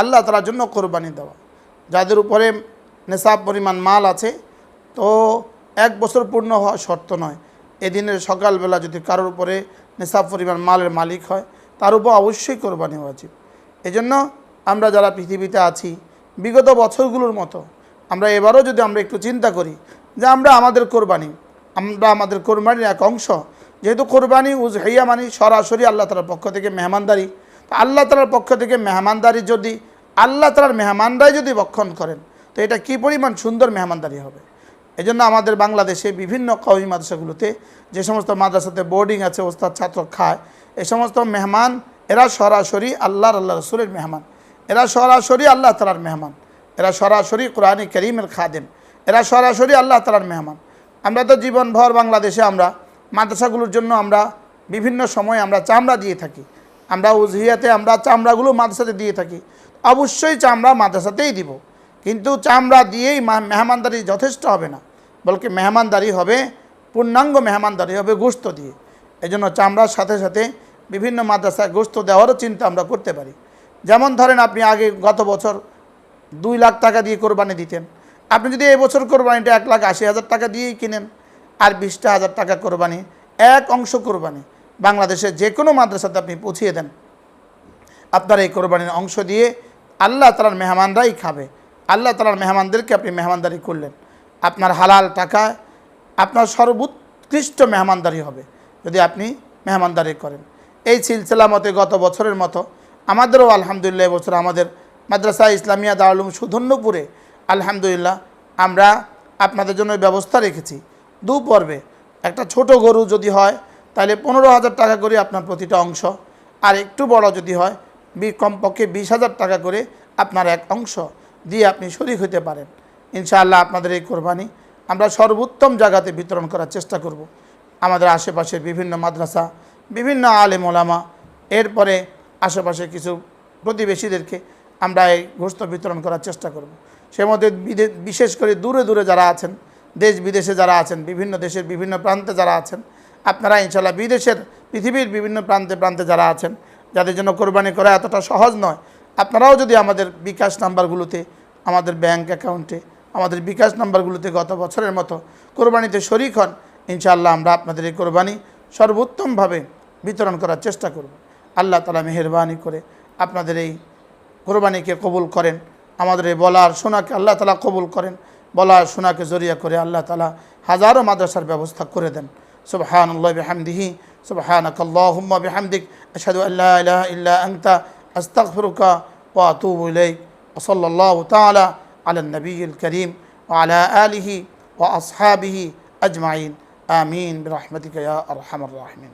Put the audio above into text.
আল্লাহ তালার জন্য কোরবানি দেওয়া। যাদের উপরে নেশাব পরিমাণ মাল আছে, তো এক বছর পূর্ণ হওয়া শর্ত নয়। এদিনের সকালবেলা যদি কারোর উপরে নেশাব পরিমাণ মালের মালিক হয়, তার উপর অবশ্যই কোরবানি উচিত। এজন্য আমরা যারা পৃথিবীতে আছি, বিগত বছরগুলোর মতো, আমরা এবারও যদি আমরা একটু চিন্তা করি যে আমরা আমাদের কোরবানি, আমরা আমাদের কোরবানির এক অংশ, যেহেতু কোরবানি উজহাইয়া মানি সরাসরি আল্লাহ তালার পক্ষ থেকে মেহমানদারি। আল্লাহ তালার পক্ষ থেকে মেহমানদারি যদি আল্লাহ তালার মেহমানরাই যদি বক্ষণ করেন, তো এটা কী পরিমাণ সুন্দর মেহমানদারি হবে? এজন্য আমাদের বাংলাদেশে বিভিন্ন কওমি মাদ্রাসাগুলোতে যে সমস্ত মাদ্রাসাতে বোর্ডিং আছে, ওস্তাদ, ছাত্র খায় এই সমস্ত মেহমান, এরা সরাসরি আল্লাহর আল্লাহ রসুলের মেহমান। এরা সরাসরি আল্লাহ তালার মেহমান। এরা সরাসরি কোরআনে করিমের খাদেম। এরা সরাসরি আল্লাহ তালার মেহমান। আমরা তো জীবনভর বাংলাদেশে আমরা মাদ্রাসাগুলোর জন্য আমরা বিভিন্ন সময় আমরা চামড়া দিয়ে থাকি। আমরা উজহিয়াতে আমরা চামড়াগুলো মাদ্রাসাতে দিয়ে থাকি। অবশ্যই চামড়া মাদ্রাসাতেই দিব। কিন্তু চামড়া দিয়েই মেহমানদারি যথেষ্ট হবে না। বলকে মেহমানদারি হবে, পূর্ণাঙ্গ মেহমানদারি হবে গোস্ত দিয়ে। এজন্য চামড়ার সাথে সাথে বিভিন্ন মাদ্রাসায় গোস্ত দেওয়ারও চিন্তা আমরা করতে পারি। যেমন ধরেন আপনি আগে গত বছর দুই লাখ টাকা দিয়ে কোরবানি দিতেন। আপনি যদি এবছর কোরবানিটা এক লাখ আশি হাজার টাকা দিয়েই কিনেন, আর বিশটা হাজার টাকা কোরবানি, এক অংশ কোরবানি। বাংলাদেশের যে কোনো মাদ্রাসাতে আপনি পৌঁছিয়ে দেন। আপনার এই কোরবানির অংশ দিয়ে আল্লাহ তালার মেহমানরাই খাবে। আল্লাহ তালার মেহমানদেরকে আপনি মেহমানদারি করলেন। আপনার হালাল টাকা, আপনার সর্বোৎকৃষ্ট মেহমানদারি হবে যদি আপনি মেহমানদারি করেন। এই সিলসিলা মতে গত বছরের মতো আমাদেরও আলহামদুলিল্লাহ এবছর আমাদের মাদ্রাসা ইসলামিয়া দারুলুম সুধন্যপুরে আলহামদুলিল্লাহ আমরা আপনাদের জন্য ব্যবস্থা রেখেছি। দু পর্বে একটা ছোট গরু যদি হয় তাহলে পনেরো হাজার টাকা করে আপনার প্রতিটা অংশ। আর একটু বড় যদি হয় কমপক্ষে বিশ হাজার টাকা করে আপনার এক অংশ দিয়ে আপনি শরিক হতে পারেন। ইনশাআল্লাহ আপনাদের এই কোরবানি আমরা সর্বোত্তম জায়গাতে বিতরণ করার চেষ্টা করব। আমাদের আশেপাশের বিভিন্ন মাদ্রাসা, বিভিন্ন আলেম ওলামা, এরপরে আশেপাশে কিছু প্রতিবেশীদেরকে আমরা এই গোস্ত বিতরণ করার চেষ্টা করব। সে মধ্যে বিশেষ করে দূরে দূরে যারা আছেন, দেশ বিদেশে যারা আছেন, বিভিন্ন দেশের বিভিন্ন প্রান্তে যারা আছেন আপনারা ইনশাল্লাহ বিদেশের, পৃথিবীর বিভিন্ন প্রান্তে প্রান্তে যারা আছেন, যাদের জন্য কোরবানি করা এতটা সহজ নয়, আপনারাও যদি আমাদের বিকাশ নাম্বারগুলোতে, আমাদের ব্যাংক অ্যাকাউন্টে, আমাদের বিকাশ নাম্বারগুলোতে গত বছরের মতো কোরবানিতে শরিক হন, ইনশাআল্লাহ আমরা আপনাদের এই কোরবানি সর্বোত্তমভাবে বিতরণ করার চেষ্টা করব। আল্লাহ তালা মেহরবানি করে আপনাদের এই কোরবানিকে কবুল করেন, আমাদের এই বলার শোনাকে আল্লাহ তালা কবুল করেন, বলার শোনাকে জরিয়া করে আল্লাহ তালা হাজারো মাদ্রাসার ব্যবস্থা করে দেন। سبحان الله بحمده سبحانك اللهم بحمدك أشهد أن لا إله إلا أنت أستغفرك وأتوب إليك وصلى الله تعالى على النبي الكريم وعلى آله وأصحابه أجمعين. آمين برحمتك يا أرحم الراحمين.